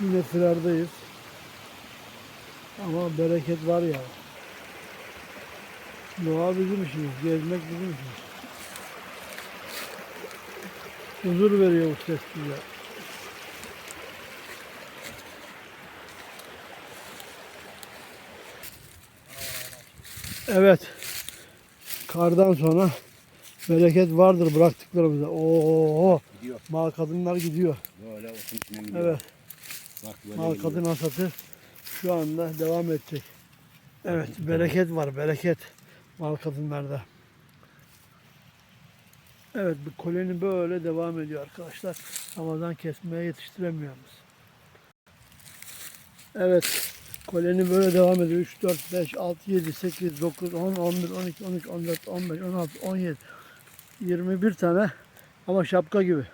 Yine firardayız. Ama bereket var ya. Doğa bizim işimiz, gezmek bizim işimiz. Huzur veriyor bu ses bize. Evet. Kardan sonra bereket vardır bıraktıklarımıza. Oo, Gidiyor. mal kadınlar gidiyor. Böyle otun içinden gidiyor. Evet. Bak böyle Mal kadın hasatı şu anda devam edecek. Evet, bereket var, bereket mal kadınlarda. Evet, bu koloni böyle devam ediyor arkadaşlar. Ramazan kesmeye yetiştiremiyoruz. Evet, koloni böyle devam ediyor. 3, 4, 5, 6, 7, 8, 9, 10, 11, 12, 13, 14, 15, 16, 17, 21 tane ama şapka gibi.